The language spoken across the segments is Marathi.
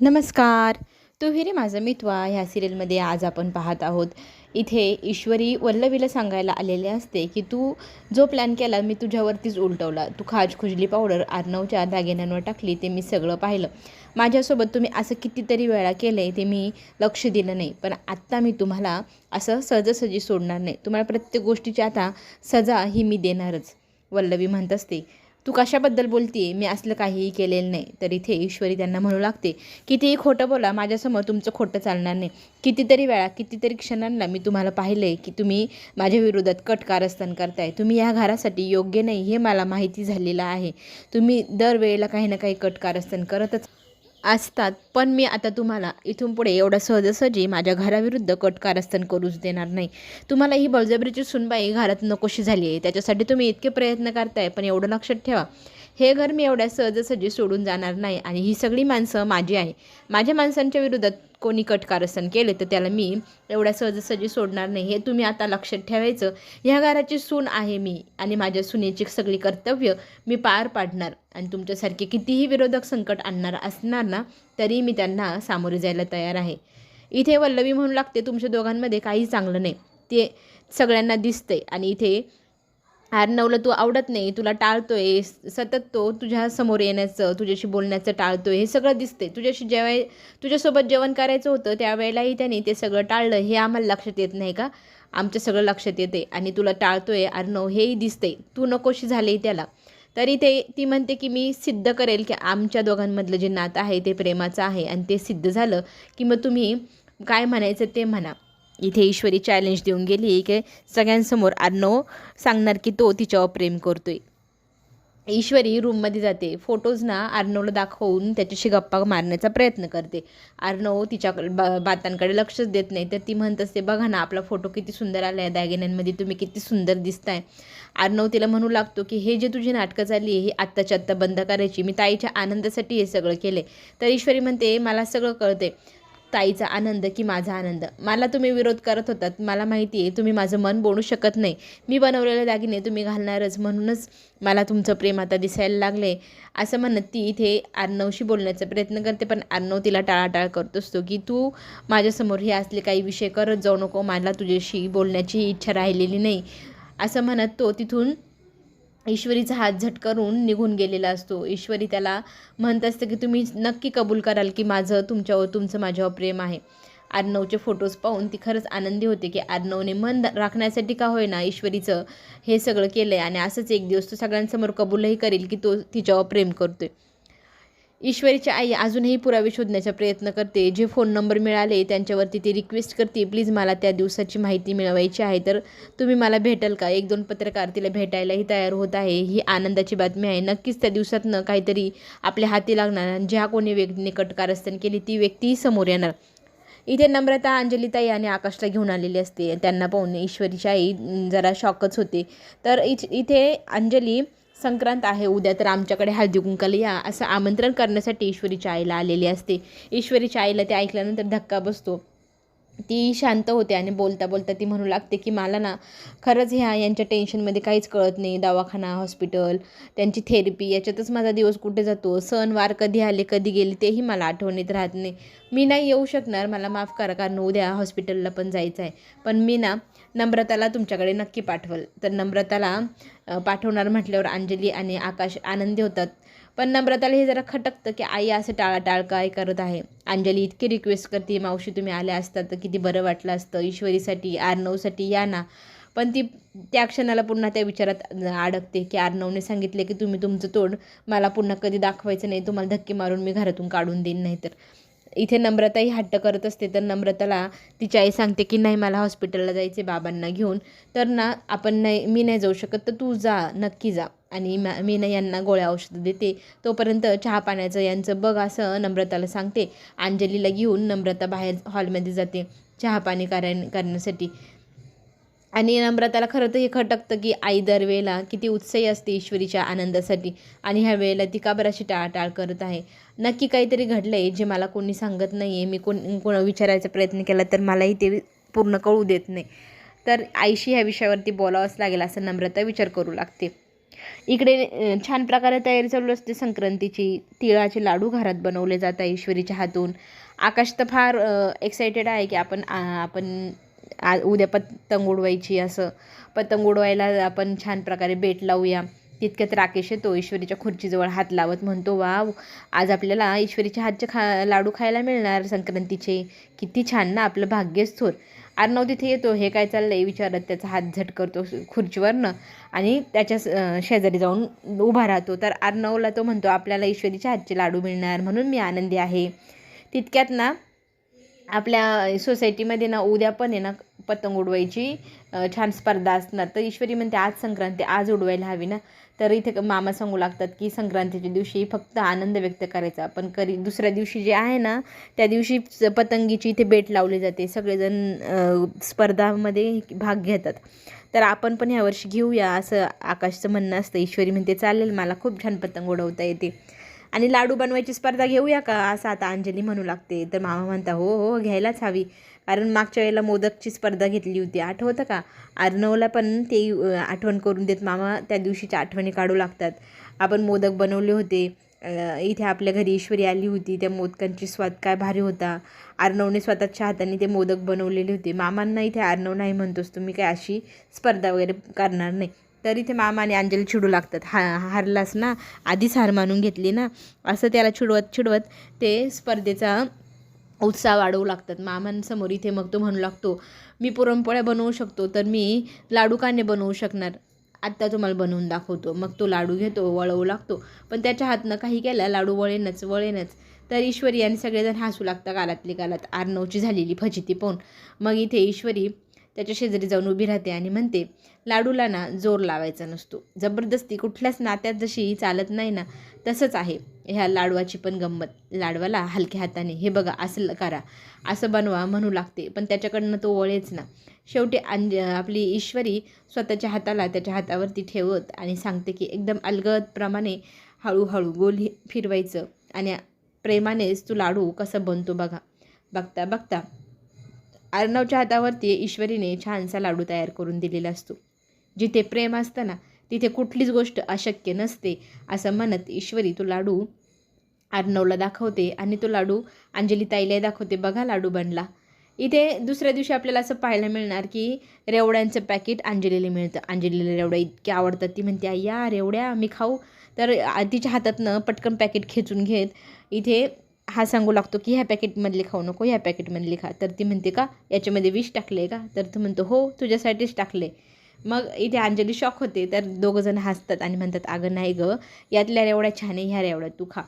नमस्कार. तू हिरे माझं मित्वा. ह्या सिरियलमध्ये आज आपण पाहत आहोत. इथे ईश्वरी वल्लवीला सांगायला आलेले असते की तू जो प्लॅन केला मी तुझ्यावरतीच उलटवला. तू खाज खुजली पावडर आर्नवच्या दागिन्यांवर टाकली ते मी सगळं पाहिलं. माझ्यासोबत तुम्ही असं कितीतरी वेळा केलं आहे ते मी लक्ष दिलं नाही. पण आत्ता मी तुम्हाला असं सहजासहजी सोडणार नाही. तुम्हाला प्रत्येक गोष्टीची आता सजा ही मी देणारच वल्लवी म्हणत असते. तू कशाबद्दल बोलतीये? मी असलं काहीही केलेलं नाही. तर इथे ईश्वरी त्यांना म्हणू लागते कितीही खोटं बोला माझ्यासमोर तुमचं खोटं चालणार नाही. कितीतरी वेळा कितीतरी क्षणांना मी तुम्हाला पाहिलं आहे की तुम्ही माझ्या विरोधात कट कारस्थान करताय. तुम्ही ह्या घरासाठी योग्य नाही हे मला माहिती झालेलं आहे. तुम्ही दरवेळेला काही ना काही कट कारस्थान करतच असतात. पण मी आता तुम्हाला इथून पुढे एवढं सहजासहजी माझ्या घराविरुद्ध कट कारस्थान करूच देणार नाही. तुम्हाला ही बळजबरीची सुनबाई घरात नकोशी झाली आहे. त्याच्यासाठी तुम्ही इतके प्रयत्न करताय पण एवढं लक्षात ठेवा. हे घर मी एवढ्या सहजसहजी सोडून जाणार नाही आणि ही सगळी माणसं माझी आहे. माझ्या माणसांच्या विरोधात कोणी कटकारसन केले तर त्याला मी एवढ्या सहजसहजी सोडणार नाही. हे तुम्ही आता लक्षात ठेवायचं. ह्या घराची सून आहे मी आणि माझ्या सुनेची सगळी कर्तव्य मी पार पाडणार आणि तुमच्यासारखे कितीही विरोधक संकट आणणार असणार ना तरी मी त्यांना सामोरे जायला तयार आहे. इथे वल्लवी म्हणून लागते तुमच्या दोघांमध्ये काही चांगलं नाही. ते सगळ्यांना दिसतंय आणि इथे अर्णवला तू आवडत नाही तुला टाळतोय सतत तो तुझ्या समोर येण्याचं तुझ्याशी बोलण्याचं टाळतोय हे सगळं दिसते तुझ्याशी जेवाय तुझ्यासोबत जेवण करायचं होतं त्यावेळेलाही त्याने ते सगळं टाळलं हे आम्हाला लक्षात येत नाही का? आमच्या सगळं लक्षात येते आणि तुला टाळतोय अर्णव हेही दिसते तू नकोशी झाले त्याला. तरी ते ती म्हणते की मी सिद्ध करेल की आमच्या दोघांमधलं जे नातं आहे ते प्रेमाचं आहे आणि ते सिद्ध झालं की मग तुम्ही काय म्हणायचं ते म्हणा. इथे ईश्वरी चॅलेंज देऊन गेली की सगळ्यांसमोर अर्णव सांगणार की तो तिच्यावर प्रेम करतोय. ईश्वरी रूममध्ये जाते. फोटोज ना अर्णवला दाखवून त्याच्याशी गप्पा मारण्याचा प्रयत्न करते. अर्णव तिच्या बा बातांकडे लक्षच देत नाही तर ती म्हणत असते बघा ना आपला फोटो किती सुंदर आला आहे दागिन्यांमध्ये. तुम्ही किती सुंदर दिसताय. अर्णव तिला म्हणू लागतो की हे जे तुझी नाटकं झाली आहे ही आत्ताच्या आत्ता बंद करायची. मी ताईच्या आनंदासाठी हे सगळं केलं तर ईश्वरी म्हणते मला सगळं कळते ताईचा आनंद की माझा आनंद. मला तुम्ही विरोध करत होतात मला माहिती आहे तुम्ही माझं मन बोलू शकत नाही. मी बनवलेले दागिने तुम्ही घालणारच म्हणूनच मला तुमचं प्रेम आता दिसायला लागले असं म्हणत ती इथे अर्णवशी बोलण्याचा प्रयत्न करते पण अर्णव तिला टाळाटाळ करत असतो की तू माझ्यासमोर हे असले काही विषय करत जाऊ नको मला तुझ्याशी बोलण्याची इच्छा राहिलेली नाही. असं म्हणत तो तिथून ईश्वरीचा हात झटकरून निघून गेलेला असतो. ईश्वरी त्याला म्हणत असतं की तुम्ही नक्की कबूल कराल की माझं तुमच्यावर तुमचं माझ्यावर प्रेम आहे. आर्नवचे फोटोज पाहून ती खरंच आनंदी होते की आर्नवने मन राखण्यासाठी का होईना ईश्वरीचं हे सगळं केलं आहे आणि असंच एक दिवस तो सगळ्यांसमोर कबूलही करेल की तो तिच्यावर प्रेम करतोय. ईश्वरीची आई अजूनही पुरावे शोधण्याचा प्रयत्न करते. जे फोन नंबर मिळाले त्यांच्यावरती ती रिक्वेस्ट करते. प्लीज मला त्या दिवसाची माहिती मिळवायची आहे तर तुम्ही मला भेटाल का? एक दोन पत्रकार तिला भेटायलाही तयार होत आहे. ही आनंदाची बातमी आहे. नक्कीच त्या दिवसातनं काहीतरी आपल्या हाती लागणार. ज्या कोणी व्यक्तीने कटकारस्थान केली ती व्यक्तीही समोर येणार. इथे नम्रता अंजलीताई आणि आकाशला घेऊन आलेली असते. त्यांना पाहून ईश्वरीची आई जरा शॉकच होते. तर इथे अंजली संक्रांत आहे उद्या तर आमच्याकडे हळदी कुंकाला या असं आमंत्रण करण्यासाठी ईश्वरीच्या आईला आलेली असते. ईश्वरीच्या आईला ते ऐकल्यानंतर धक्का बसतो. ती शांत होते आणि बोलता बोलता ती म्हणू लागते की मला ना खरंच ह्या यांच्या टेन्शनमध्ये काहीच कळत नाही. दवाखाना हॉस्पिटल त्यांची थेरपी याच्यातच माझा दिवस कुठे जातो? सणवार कधी आले कधी गेले तेही मला आठवणीत राहत नाही. मी नाही येऊ शकणार. मला माफ करा कारण उद्या हॉस्पिटलला पण जायचं आहे. पण मी ना नम्रताला तुमच्याकडे नक्की पाठवल. तर नम्रताला पाठवणार म्हटल्यावर अंजली आणि आकाश आनंदी होतात. पण नम्रताला हे जरा खटकतं की आई असं टाळाटाळ काय करत आहे. अंजली इतकी रिक्वेस्ट करते मावशी तुम्ही आल्या असतात तर किती बरं वाटलं असतं ईश्वरीसाठी आर्नवसाठी या ना. पण ती त्या क्षणाला पुन्हा त्या विचारात अडकते की आर्नवने सांगितले की तुम्ही तुमचं तोंड मला पुन्हा कधी दाखवायचं नाही तुम्हाला धक्के मारून मी घरातून काढून देईन नाही तर इथे नम्रताही हट्ट करत असते. तर नम्रताला तिची आई सांगते की नाही मला हॉस्पिटलला जायचे बाबांना घेऊन. तर ना आपण नाही मी नाही जाऊ शकत तर तू जा नक्की जा. आणि मी ना यांना गोळ्या औषधं देते. तोपर्यंत चहा पाण्याचं यांचं बघ असं नम्रताला सांगते. अंजलीला घेऊन नम्रता बाहेर हॉलमध्ये जाते. चहा पाणी कराय करण्यासाठी. आणि नम्रताला खरं तर हे खटकतं की आई दरवेळेला किती उत्साही असते ईश्वरीच्या आनंदासाठी. आणि ह्या वेळेला ती का बराशी टाळाटाळ करत आहे? नक्की काहीतरी घडलं आहे जे मला कोणी सांगत नाही आहे मी कोण कोण विचारायचा प्रयत्न केला तर मलाही ते पूर्ण कळू देत नाही. तर आईशी ह्या विषयावरती बोलावंच लागेल असं नम्रता विचार करू लागते. इकडे छान प्रकारे तयारी चालू असते संक्रांतीची. तिळाचे लाडू घरात बनवले जातात ईश्वरीच्या हातून. आकाश तर फार एक्सायटेड आहे की आपण आपण आ, उद्या पतंग उडवायची असं. पतंग उडवायला आपण छान प्रकारे बेट लावूया. तितक्यात राकेश येतो ईश्वरीच्या खुर्चीजवळ हात लावत म्हणतो वा आज आपल्याला ईश्वरीच्या हातचे खा लाडू खायला मिळणार संक्रांतीचे. किती छान ना आपलं भाग्यच थोर अर्णव तिथे येतो हे काय चाललंय? विचारत त्याचा हात झट करतो खुर्चीवरनं. आणि त्याच्या शेजारी जाऊन उभा राहतो. तर अर्णवला तो म्हणतो आपल्याला ईश्वरीच्या हातचे लाडू मिळणार म्हणून मी आनंदी आहे. तितक्यात ना आपल्या सोसायटीमध्ये ना उद्या पण आहे ना पतंग उडवायची. छान स्पर्धा असणार. तर ईश्वरी म्हणते आज संक्रांती आज उडवायला हवी ना. तर इथे मामा सांगू लागतात की संक्रांतीच्या दिवशी फक्त आनंद व्यक्त करायचा. पण करी दुसऱ्या दिवशी जे आहे ना त्या दिवशी पतंगीची इथे बेट लावली जाते. सगळेजण स्पर्धामध्ये भाग घेतात. तर आपण पण ह्यावर्षी घेऊया असं आकाशचं म्हणणं असतं. ईश्वरी म्हणते चालेल मला खूप छान पतंग उडवता येते. आणि लाडू बनवायची स्पर्धा घेऊया का? असं आता अंजली म्हणू लागते. तर मामा म्हणता हो हो घ्यायलाच हवी. कारण मागच्या वेळेला मोदकची स्पर्धा घेतली होती. आठवतं का? अर्णवला पण ते आठवण करून देत. मामा त्या दिवशीच्या आठवणी काढू लागतात. आपण मोदक बनवले होते. इथे आपल्या घरी ईश्वरी आली होती. त्या मोदकांची स्वाद काय भारी होता. अर्णवने स्वतःच्या हाताने ते मोदक बनवलेले होते. मामांना इथे अर्णव नाही म्हणतोस. तुम्ही काय अशी स्पर्धा वगैरे करणार नाही. तर इथे मामा आणि अंजली चिडू लागतात. हा हारलास ना आधीच हार मानून घेतली ना असं त्याला चिडवत चिडवत ते स्पर्धेचा उत्साह वाढवू लागतात. मामांसमोर इथे मग तो म्हणू लागतो मी पुरणपोळ्या बनवू शकतो तर मी लाडू का बनवू शकणार. आत्ता तुम्हाला बनवून दाखवतो. मग तो लाडू घेतो वळवू लागतो. पण त्याच्या हातनं काही केलं लाडू वळेनच वळेनच. तर ईश्वरी आणि सगळेजण हसू लागतात गालातली गालात आर्नवची झालेली फजिती पाहून. मग इथे ईश्वरी त्याच्या शेजारी जाऊन उभी राहते आणि म्हणते लाडूला ना जोर लावायचा नसतो. जबरदस्ती कुठल्याच नात्यात जशी चालत नाही ना तसंच आहे. ह्या लाडवाची पण गंमत. लाडवाला हलक्या हाताने हे बघा असं करा. असं बनवा म्हणू लागते पण त्याच्याकडनं तो वळेच ना. शेवटी अंज आपली ईश्वरी स्वतःच्या हाताला त्याच्या हातावरती ठेवत आणि सांगते की एकदम अलगदप्रमाणे हळूहळू गोल फिरवायचं. आणि प्रेमानेच तू लाडू कसं बनतो बघा. बघता बघता अर्णवच्या हातावरती ईश्वरीने छानसा लाडू तयार करून दिलेला असतो. जिथे प्रेम असतं ना तिथे कुठलीच गोष्ट अशक्य नसते असं म्हणत ईश्वरी तो लाडू अर्णवला दाखवते आणि तो लाडू अंजली ताईला दाखवते. बघा लाडू बनला. इथे दुसऱ्या दिवशी आपल्याला असं पाहायला मिळणार की रेवड्यांचं पॅकेट अंजलीला मिळतं. अंजलीला रेवड्या इतक्या आवडतात. ती म्हणते या रेवड्या मी खाऊ. तर आ- तिच्या हातातनं पटकन पॅकेट खेचून घेत इथे हा सांगू लागतो की ह्या पॅकेटमधले खाऊ नको ह्या पॅकेटमधले खा. तर ती म्हणते का याच्यामध्ये विष टाकले का? तर तू म्हणतो हो तुझ्यासाठीच टाकले. मग इथे अंजली शॉक होते तर दोघंजण हसतात आणि म्हणतात अगं नाही गं यातल्या रेवड्या छान आहे ह्या रेवड्या तू खा.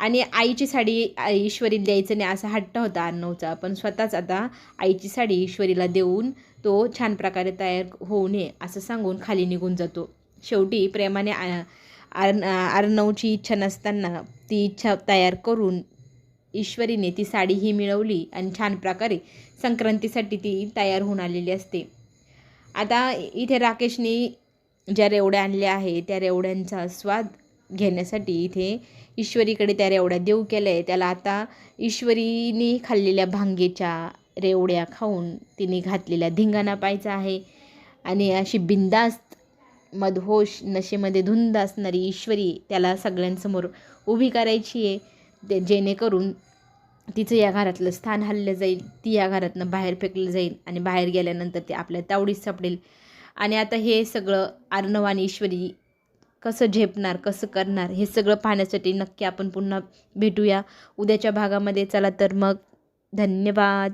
आणि आईची साडी आई ईश्वरी द्यायचं नाही असा हट्ट होता अर्णवचा पण स्वतःच आता आईची साडी ईश्वरीला देऊन तो छान प्रकारे तयार होऊ नये असं सांगून खाली निघून जातो. शेवटी प्रेमाने आर अर्न इच्छा नसताना ती इच्छा तयार करून ईश्वरीने ती साडी ही मिळवली आणि छान प्रकारे संक्रांतीसाठी ती तयार होऊन आलेली असते. आता इथे राकेशने ज्या रेवड्या आणल्या आहे त्या रेवड्यांचा स्वाद घेण्यासाठी इथे ईश्वरीकडे त्या रेवड्या देऊ केल्या आहे त्याला आता ईश्वरीने खाल्लेल्या भांगेच्या रेवड्या खाऊन तिने घातलेल्या धिंगाणा पाहायचा आहे. आणि अशी बिंदास्त मदहोश नशेमध्ये धुंद असणारी ईश्वरी त्याला सगळ्यांसमोर उभी करायची आहे. ते जेणेकरून तिचं या घरातलं स्थान हल्लं जाईल ती या घरातनं बाहेर फेकलं जाईल आणि बाहेर गेल्यानंतर ते आपल्या तावडीत सापडेल. आणि आता हे सगळं अर्णव आणि ईश्वरी कसं झेपणार कसं करणार हे सगळं पाहण्यासाठी नक्की आपण पुन्हा भेटूया. उद्याच्या भागामध्ये चला तर मग. धन्यवाद.